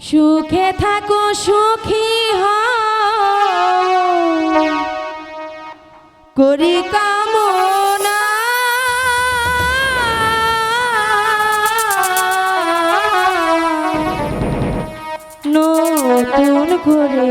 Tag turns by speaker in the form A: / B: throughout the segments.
A: সুখে থাকো সুখী হি করি কামনা। নতুন করে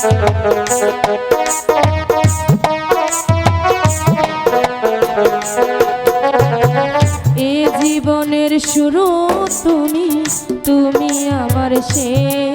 A: এ জীবনের শুরু তুমি তুমি আমার শেষ।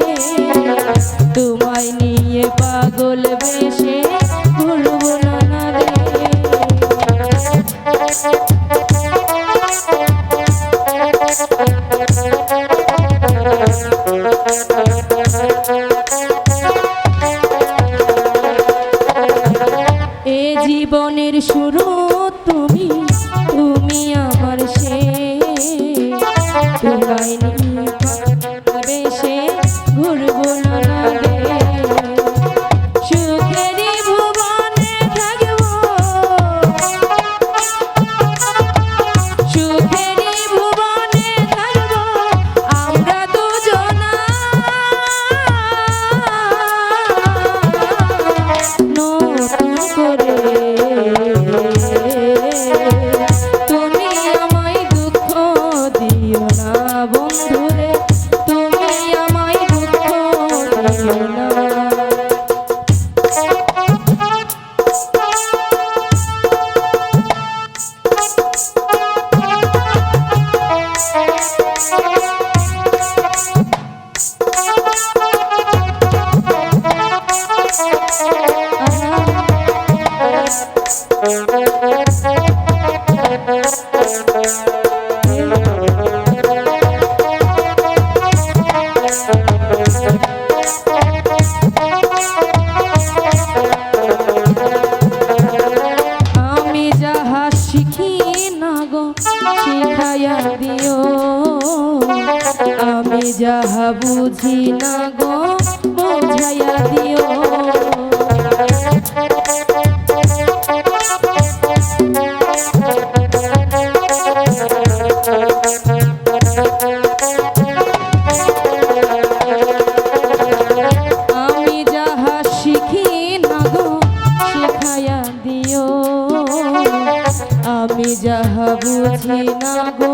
A: লাগাইনি না গো, বুঝাইয়া দিও। আমি যাহা শিখি না গো, শেখাইয়া দিও। আমি যাহা বুঝি না গো